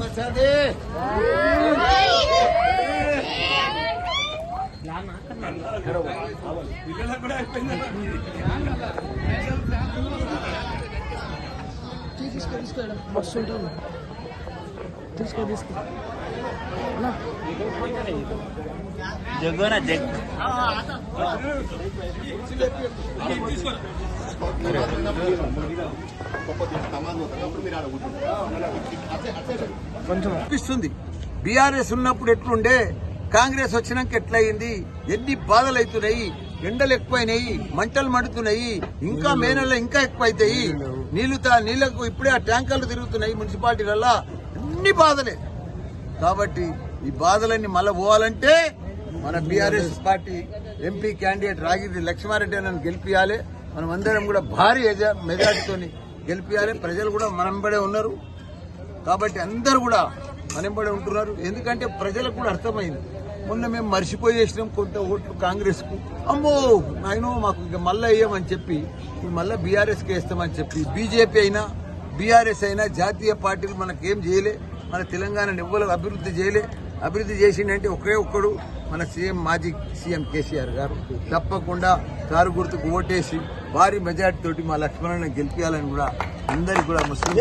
మసాదే తీసుకో తీసుకో బస్సు ఉంటుంది తీసుకో తీసుకో జగ్గోనా జగ్. అనిపిస్తుంది. బీఆర్ఎస్ ఉన్నప్పుడు ఎట్లుండే కాంగ్రెస్ వచ్చినాక ఎట్లయింది? ఎన్ని బాధలు అవుతున్నాయి ఎండలు ఎక్కువైనాయి మంటలు మండుతున్నాయి ఇంకా మే నెలలో ఇంకా ఎక్కువ అవుతాయి నీళ్ళు నీళ్ళకు ఇప్పుడే ఆ ట్యాంకర్లు తిరుగుతున్నాయి మున్సిపాలిటీలల్లా. అన్ని బాధలే. కాబట్టి ఈ బాధలన్నీ మళ్ళీ పోవాలంటే మన BRS party MP candidate Ragiri Lakshma Reddy నన్ను గెలిపియాలి. మనం అందరం కూడా భారీ మెజార్టీతో గెలిపియాలి. ప్రజలు కూడా మనంబడే ఉన్నారు. కాబట్టి అందరూ కూడా మనంబడే ఉంటున్నారు. ఎందుకంటే ప్రజలకు కూడా అర్థమైంది. మొన్న మేము మర్చిపోయేసినాం కొంత ఓట్లు కాంగ్రెస్కు. అమ్మో నాయనో మాకు ఇంక మళ్ళీ వేయమని చెప్పి ఇప్పుడు మళ్ళీ బీఆర్ఎస్కి వేస్తామని చెప్పి బీజేపీ అయినా బీఆర్ఎస్ అయినా జాతీయ పార్టీలు మనకేం చేయలే. మన తెలంగాణను ఎవ్వరు అభివృద్ధి చేయలే. అభివృద్ధి చేసిండంటే ఒకే ఒక్కడు మన సీఎం మాజీ సీఎం కేసీఆర్ గారు. తప్పకుండా కారు గుర్తుకు ఓటేసి భారీ మెజార్టీ తోటి మా లక్ష్మణ్ గెలిపించాలని కూడా అందరికి కూడా ముస్లిం